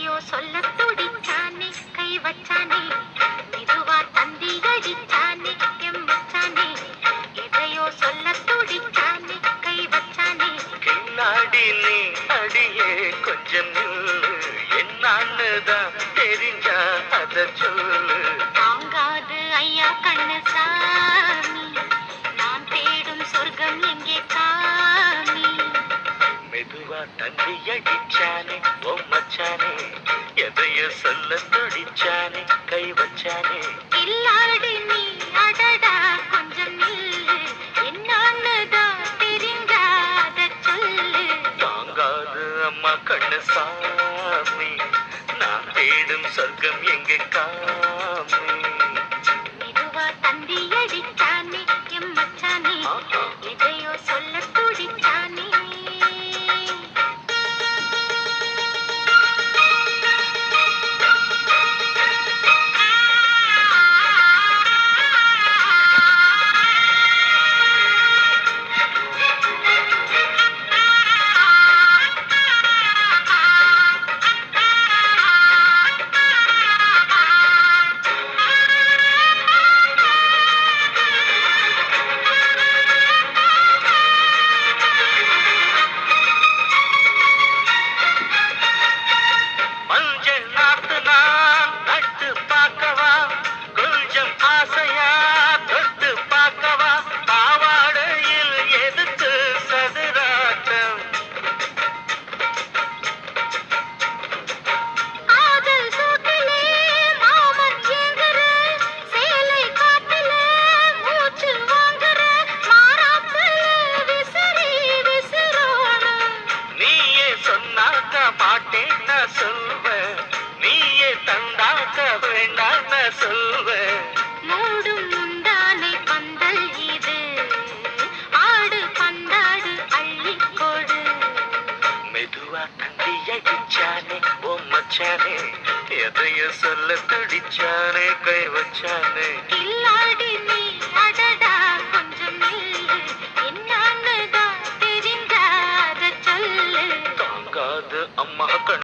எதையோ சொல்ல துடிச்சானே கை வச்சானே இதுவா தந்தி அடிச்சானே எம்மச்சானே எதையோ சொல்ல துடிச்சானே கை வச்சானே. பின்னாடி நீ அடியே கொஞ்சம் என்னான்னுதான் தெரிஞ்சா அதை சொல்லு. மெதுவா தண்ணி அடிச்சானே ஓ மச்சானே எதைய சொல்ல துடிச்சானே கை வச்சானே. இல்லாடி நீ அடடா கொஞ்சம் நில்லு என்னன்னு தான் தெரிஞ்சாத சொல்லு. தாங்காது அம்மா கண்ணு சாமி நான் தேடும் சொர்க்கம் எங்கே காமி சொன்னாக்க மாட்டேன் நான் சொல்வேன் நீயே தந்தாக்க வேண்டாம் நான் சொல்வேன் மூடும் முந்தானை பந்தல் இது. ஆடு பந்தாடு அள்ளி கொடு மெதுவா தந்தி அடிச்சானே ஓ மச்சானே எதைய சொல்ல துடிச்சானே கை வச்சானே. ಹಕ್ಕನ್ನು